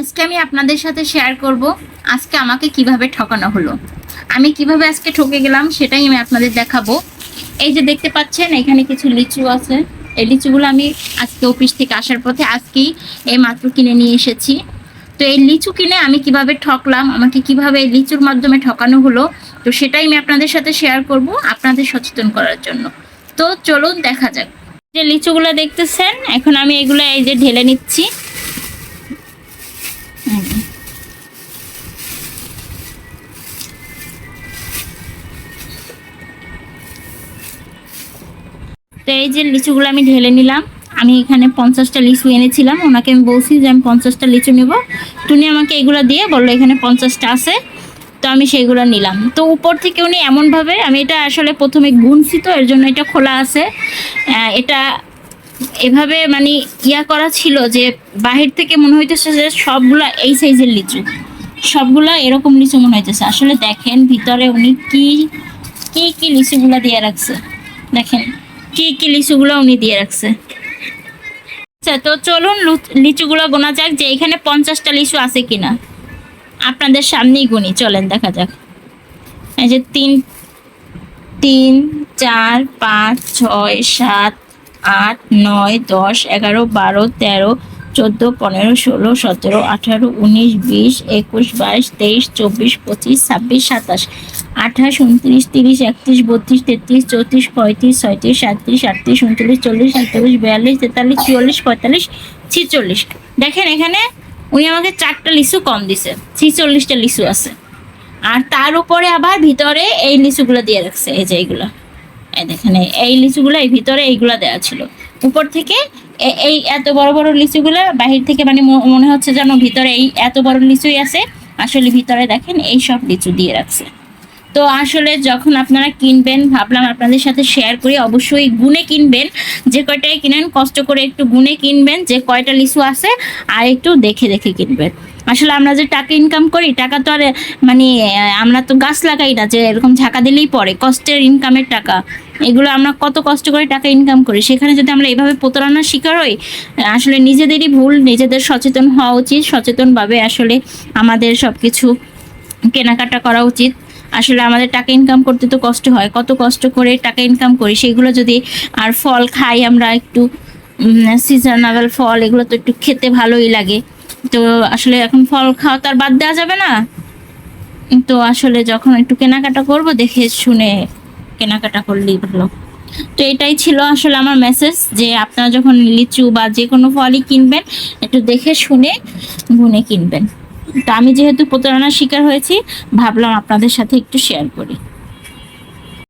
আজকে আমি আপনাদের সাথে শেয়ার করব আজকে আমাকে কীভাবে ঠকানো হলো। আমি কীভাবে আজকে ঠকে গেলাম সেটাই আমি আপনাদের দেখাবো। এই যে দেখতে পাচ্ছেন, এখানে কিছু লিচু আছে। এই লিচুগুলো আমি আজকে অফিস থেকে আসার পথে আজকেই এই মাত্র কিনে নিয়ে এসেছি। তো এই লিচু কিনে আমি কীভাবে ঠকলাম, আমাকে কীভাবে এই লিচুর মাধ্যমে ঠকানো হলো, তো সেটাই আমি আপনাদের সাথে শেয়ার করব আপনাদের সচেতন করার জন্য। তো চলুন দেখা যাক। যে লিচুগুলো দেখতেছেন, এখন আমি এগুলো এই যে ঢেলে নিচ্ছি। তো এই যে লিচুগুলো আমি ঢেলে নিলাম, আমি এখানে পঞ্চাশটা লিচু এনেছিলাম, ওনাকে আমি বলছি যে আমি পঞ্চাশটা লিচু নেব। তুমি আমাকে এগুলো দিয়ে বলল এখানে পঞ্চাশটা আছে, তো আমি সেইগুলো নিলাম। তো উপর থেকে উনি এমনভাবে, আমি এটা আসলে প্রথমে গুনছি তো, এর জন্য এটা খোলা আছে এটা এভাবে মানে ইয়া করা ছিল যে বাহির থেকে মনে হইতেছে যে সবগুলা এই সাইজের লিচু, সবগুলা এরকম লিচু মনে হইতেছে। আসলে দেখেন ভিতরে উনি কি কি কি লিচুগুলা দিয়ে রাখছে। দেখেন। কি কি লিচুগুলো উনি দিয়ে রাখছে। আচ্ছা তো চলুন লিচুগুলো গোনা যাক যে এখানে পঞ্চাশটা লিচু আছে কিনা। আপনাদের সামনেই গুনি, চলেন দেখা যাক। এই যে তিন তিন, চার, পাঁচ, ছয়, সাত, আট, নয়, দশ, এগারো, বারো, তেরো চোদ্দ, পনেরো, ষোলো, সতেরো, আঠারো, উনিশ, বিশ, একুশ, বাইশ, তেইশ, চব্বিশ, পঁচিশ, ছাব্বিশ, সাতাশ, আঠাশ, উনত্রিশ, তিরিশ, একত্রিশ, বত্রিশ, তেত্রিশ, চৌত্রিশ, পঁয়ত্রিশ, ছয়ত্রিশ, সাঁত্রিশ, আটত্রিশ উনত্রিশ চল্লিশ সাতচল্লিশ বিয়াল্লিশ, তেতাল্লিশ, চুয়াল্লিশ, পঁয়তাল্লিশ, ছিচল্লিশ। দেখেন এখানে উনি আমাকে চারটা লিচু কম দিছে, ছিচল্লিশটা লিচু আছে। আর তার উপরে আবার ভিতরে এই লিচুগুলো দিয়ে রাখছে, এই যে এইগুলো। দেখেন, এই- লিচুগুলো এই ভিতরে এইগুলো দেওয়া ছিল। উপর থেকে এই এত বড় বড় লিচুগুলো বাহির থেকে মানে মনে হচ্ছে যেন ভিতরে এই এত বড় লিচুই আছে। আসলে ভিতরে দেখেন, এই সব লিচু দিয়ে রাখছে। তো আসলে যখন আপনারা কিনবেন, ভাবলাম আপনাদের সাথে শেয়ার করি, অবশ্যই গুনে কিনবেন। যে কয়টাই কিনেন, কষ্ট করে একটু গুনে কিনবেন, যে কয়টা লিচু আছে, আর একটু দেখে দেখে কিনবেন। আসলে আমরা যে টাকা ইনকাম করি, টাকা তো আর মানে আমরা তো গাছ লাগাই না, যে এরকম ঝাঁকা দিলেই পড়ে, কষ্টের ইনকামের টাকা। এগুলো আমরা কত কষ্ট করে টাকা ইনকাম করি। সেখানে যদি আমরা এভাবে প্রতারণার শিকার হই, আসলে নিজেদেরই ভুল, নিজেদের সচেতন হওয়া উচিত। সচেতনভাবে আসলে আমাদের সব কিছু কেনাকাটা করা উচিত। আসলে আমাদের টাকা ইনকাম করতে তো কষ্ট হয়। কত কষ্ট করে টাকা ইনকাম করি, সেগুলো যদি আর ফল খাই আমরা একটু সিজনেবল ফল, এগুলো তো একটু খেতে ভালোই লাগে। তো আসলে এখন ফল খাওয়া তো আর বাদ দেওয়া যাবে না। তো আসলে যখন একটু কেনাকাটা করব, দেখে শুনে কেনাকাটা করলেই ভালো। তো এটাই ছিল আসলে আমার মেসেজ যে আপনারা যখন লিচু বা যে কোনো ফলই কিনবেন, একটু দেখে শুনে গুনে কিনবেন। তো আমি যেহেতু প্রতারণার শিকার হয়েছি ভাবলাম আপনাদের সাথে একটু শেয়ার করি।